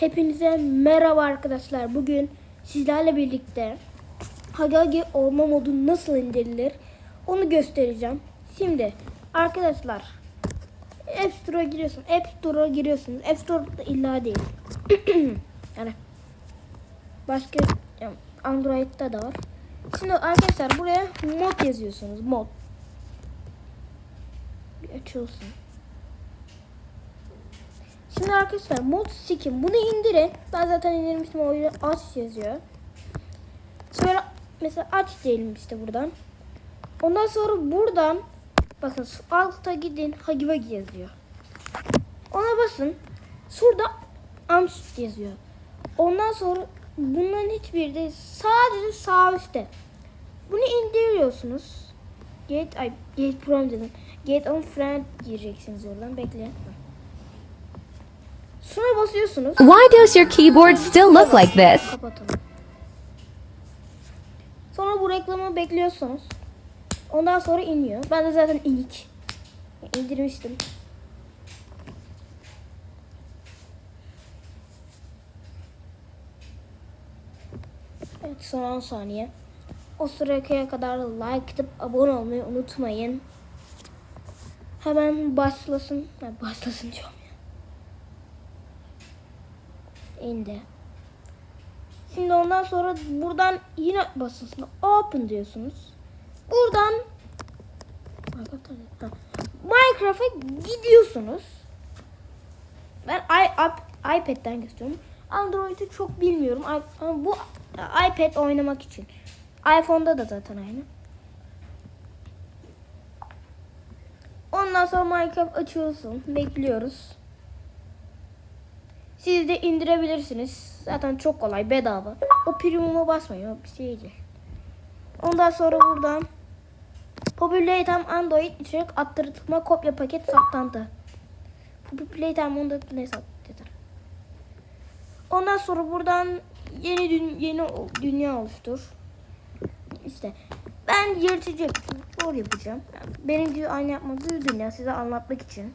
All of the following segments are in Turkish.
Hepinize merhaba arkadaşlar. Bugün sizlerle birlikte Hagagi olma modu nasıl indirilir onu göstereceğim. Şimdi arkadaşlar App Store'a giriyorsun. App Store'a giriyorsunuz. App Store'da illa değil. yani başka yani Android'da da var. Şimdi arkadaşlar buraya mod yazıyorsunuz. Mod. Bir açılsın. Şimdi arkadaşlar mod skin bunu indirin. Ben zaten indirmiştim o yüzden aç yazıyor. Sonra mesela aç diyelim işte buradan. Ondan sonra buradan bakın alta gidin Hagivagi yazıyor. Ona basın. Şurada Amst yazıyor. Ondan sonra bunların hiçbiri de sadece sağ üstte. Bunu indiriyorsunuz. Get ay get from dedim. Get on friend diyeceksiniz oradan. Bekleyin. Şuna basıyorsunuz. Why does your keyboard still look like this? Kapatalım. Sonra bu reklamı bekliyorsunuz. Ondan sonra iniyor. Ben de zaten inik. indirmiştim. Evet son 10 saniye. O sıraya kadar like atıp abone olmayı unutmayın. Hemen başlasın. Ha, başlasın diyorum ya. İndi. Şimdi ondan sonra buradan yine basın. Open diyorsunuz. Buradan. Minecraft'a gidiyorsunuz. Ben i, iP- iPad'den gösteriyorum. Android'i çok bilmiyorum. Ama bu iPad oynamak için. iPhone'da da zaten aynı. Ondan sonra Minecraft açıyorsun. Bekliyoruz. Siz de indirebilirsiniz. Zaten çok kolay bedava. O premium'a basmayın. O bir şey değil. Ondan sonra buradan Populate Android içerik attırtma kopya paket saptandı. Populate onda ne saptandı? Ondan sonra buradan yeni dün yeni dünya oluştur. İşte ben yırtıcı doğru yapacağım. Benim gibi aynı yapmadığı dünya size anlatmak için.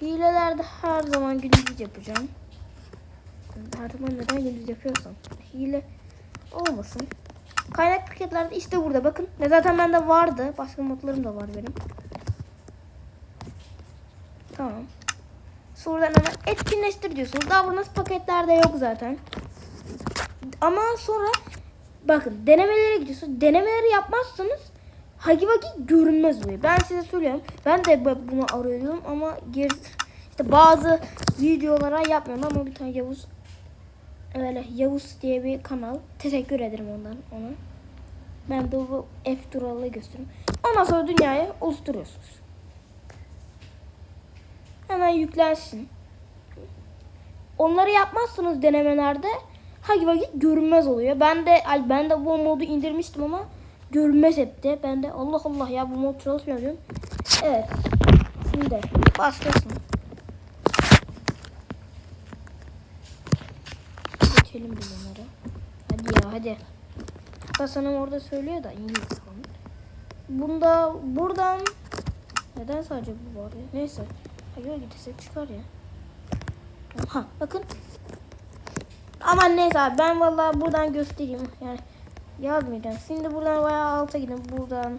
Hilelerde her zaman gündüz yapacağım. Her zaman neden gündüz yapıyorsam. Hile olmasın. Kaynak paketlerde işte burada bakın. Ne zaten bende vardı. Başka modlarım da var benim. Tamam. Sonradan hemen etkinleştir diyorsunuz. Daha burada paketlerde yok zaten. Ama sonra bakın denemelere gidiyorsunuz. Denemeleri yapmazsanız Hagivagi görünmez oluyor. Ben size söylüyorum. Ben de bu- bunu arıyorum ama geri işte bazı videolara yapmıyorum ama bir tane Yavuz öyle Yavuz diye bir kanal. Teşekkür ederim ondan ona. Ben de bu F duralı gösteriyorum. Ondan sonra dünyayı oluşturuyorsunuz. Hemen yüklensin. Onları yapmazsanız denemelerde Hagi Vagi görünmez oluyor. Ben de ay ben de bu modu indirmiştim ama görünmez hep de. Ben de Allah Allah ya bu mod çalışmıyor diyorum. Evet. Şimdi başlasın. Geçelim bir bunları. Hadi ya hadi. Hatta sana orada söylüyor da İngiliz falan. Bunda buradan neden sadece bu var ya? Neyse. Hayır gidesek çıkar ya. Ha bakın. Aman neyse abi ben vallahi buradan göstereyim. Yani yazmayacağım. Şimdi buradan bayağı alta gidin. Buradan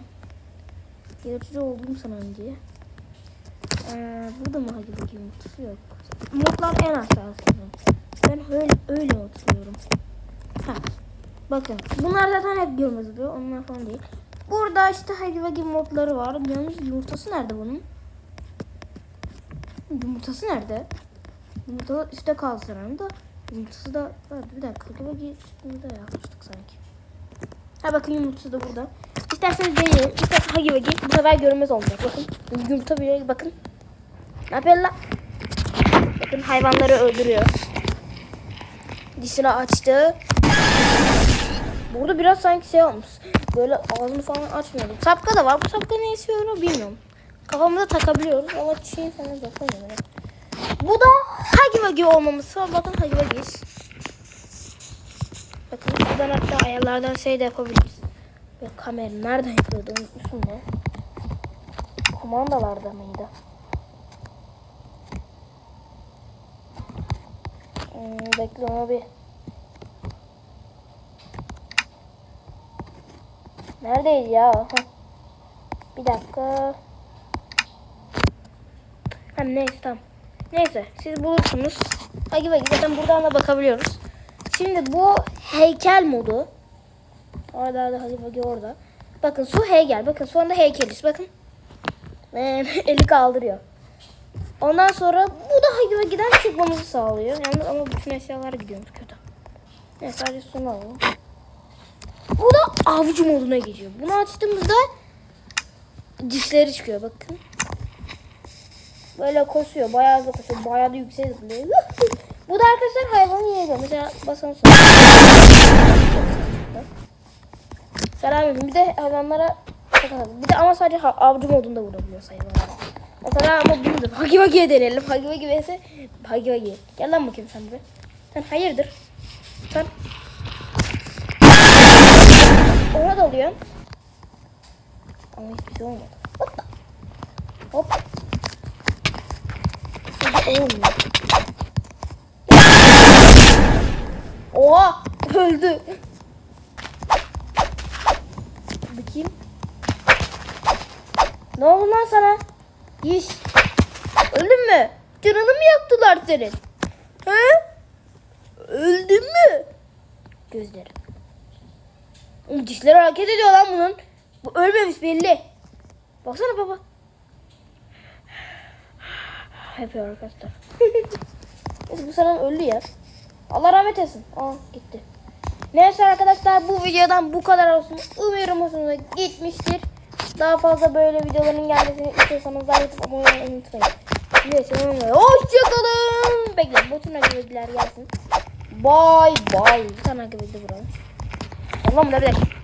yaratıcı olduğum sanan diye. Ee, burada mı hadi bakayım kutusu yok. Modlar en aşağısında. Ben öyle öyle oturuyorum. Ha. Bakın. Bunlar zaten hep görmez oluyor. Onlar falan değil. Burada işte Hagi Vagi modları var. Yalnız yumurtası nerede bunun? Yumurtası nerede? Yumurta üstte kaldı sanırım da. Yumurtası da vardı. Bir dakika. Hagi Vagi burada yapmıştık sanki. Ha bakın yumurtası da burada. İsterseniz deneyin. İsterseniz Hagi Vagi bu sefer görünmez olacak. Bakın. Yumurta bile bakın. Ne yapıyor lan? Bakın hayvanları öldürüyor. Dişini açtı. Burada biraz sanki şey olmuş. Böyle ağzını falan açmıyordum. Sapka da var. Bu sapka ne yarıyor bilmiyorum. Kafamıza takabiliyoruz ama çiçeği falan yapamıyorum. Bu da Hagi Vagi olmaması var. Bakın Hagi Vagi'yiz. Bakın şuradan hatta ayarlardan şey de yapabiliriz. Ve kamera nereden yapıyordu unutmuşum da. Kumandalarda mıydı? Hmm, bekle abi. Neredeyiz ya? Hah. Bir dakika. Hem neyse tamam. Neyse siz bulursunuz. Hagi Vagi zaten buradan da bakabiliyoruz. Şimdi bu heykel modu. Orada da Vagi orada. Bakın su heykel. Bakın şu anda heykeliz. Bakın. Eli kaldırıyor. Ondan sonra bu da Hagi Vagi'den çıkmamızı sağlıyor. Yalnız ama bütün eşyalar gidiyormuş kötü. Neyse sadece sonu alalım. Bu da avcı moduna geçiyor. Bunu açtığımızda dişleri çıkıyor bakın. Böyle koşuyor. Bayağı da koşuyor. Bayağı da yüksek zıplıyor. Bu da arkadaşlar hayvanı yiyebiliyor. Mesela basalım sonra. Selam Bir de hayvanlara bir de ama sadece avcı modunda vurabiliyor hayvanlara. Mesela ama bunu da Hagi Vagi'ye deneyelim. Hagi Vagi vs. Hagi Vagi. Gel lan bakayım sen buraya. Sen hayırdır? Sen ona dalıyorsun. Ama hiçbir şey olmadı. Hop. da. Hop. Şimdi olmuyor. Oha! Öldü. Bakayım. Ne oldu lan sana? Yiş. Öldün mü? Canını mı yaktılar senin? He? Öldün mü? Gözleri. Dişleri hareket ediyor lan bunun. Bu ölmemiş belli. Baksana baba. Yapıyor arkadaşlar. Bu sanırım öldü ya. Allah rahmet etsin. Aa gitti. Neyse arkadaşlar bu videodan bu kadar olsun. Umuyorum hoşunuza gitmiştir. Daha fazla böyle videoların gelmesini istiyorsanız like atıp abone olmayı unutmayın. Neyse hoşçakalın. Bekleyin bütün akıbetler gelsin. Bye bye. Bir tane akıbeti bulalım. Allah'ım ne bileyim.